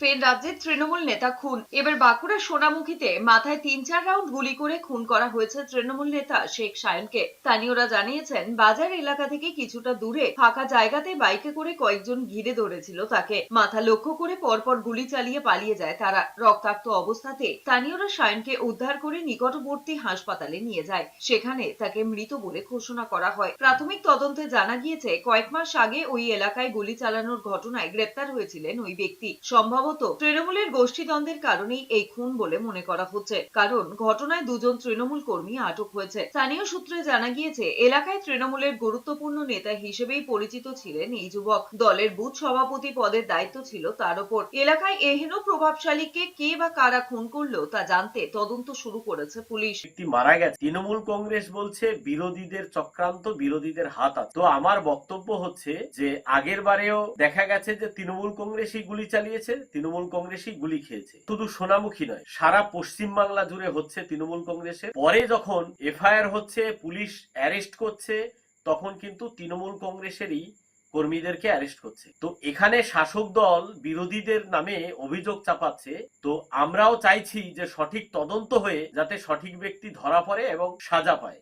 ফের রাজ্যের তৃণমূল নেতা খুন। এবার বাঁকুড়া সোনামুখীতে মাথায় তিন চার রাউন্ড গুলি করে খুন করা হয়েছে তৃণমূল নেতা শেখ সায়নকে স্থানীয়রা জানিয়েছেন, বাজার এলাকা থেকে কিছুটা দূরে ফাঁকা জায়গাতে বাইকে করে কয়েকজন ঘিরে ধরেছিল তাকে। মাথা লক্ষ্য করে পরপর গুলি চালিয়ে পালিয়ে যায় তারা। রক্তাক্ত অবস্থাতে স্থানীয়রা সায়নকে উদ্ধার করে নিকটবর্তী হাসপাতালে নিয়ে যায়। সেখানে তাকে মৃত বলে ঘোষণা করা হয়। প্রাথমিক তদন্তে জানা গিয়েছে, কয়েক মাস আগে ওই এলাকায় গুলি চালানোর ঘটনায় গ্রেপ্তার হয়েছিলেন ওই ব্যক্তি। সম্ভবত তৃণমূলের গোষ্ঠীদ্বন্দ্বের কারণেই এই খুন বলে মনে করা হচ্ছে। কারণ ঘটনায় দুজন তৃণমূল কর্মী আটক হয়েছে। স্থানীয় সূত্রে জানা গিয়েছে, এলাকায় তৃণমূলের গুরুত্বপূর্ণ নেতা হিসেবেই পরিচিত ছিলেন এই যুবক। দলের বুথ সভাপতি পদের দায়িত্ব ছিল তার ওপর। এলাকায় এহেন প্রভাবশালীকে কে বা কারা খুন করল তা জানতে তদন্ত শুরু করেছে পুলিশ। ব্যক্তি মারা গেছে। তৃণমূল কংগ্রেস বলছে, বিরোধীদের চক্রান্ত, বিরোধীদের হাত আছে তো আমার বক্তব্য হচ্ছে যে, আগের বারেও দেখা গেছে যে, তৃণমূল কংগ্রেসই গুলি চালিয়েছে। তৃণমূল কংগ্রেসই গুলি খেয়েছে। শুধু সোনামুখী নয়, সারা পশ্চিম বাংলা জুড়ে হচ্ছে তৃণমূল কংগ্রেসের। পরে যখন এফআইআর হচ্ছে, পুলিশ অ্যারেস্ট করছে, তখন কিন্তু তৃণমূল কংগ্রেসেরই কর্মীদেরকে অ্যারেস্ট করছে। তো এখানে শাসক দল বিরোধীদের নামে অভিযোগ চাপাচ্ছে। তো আমরাও চাইছি যে সঠিক তদন্ত হয়ে যাতে সঠিক ব্যক্তি ধরা পড়ে এবং সাজা পায়।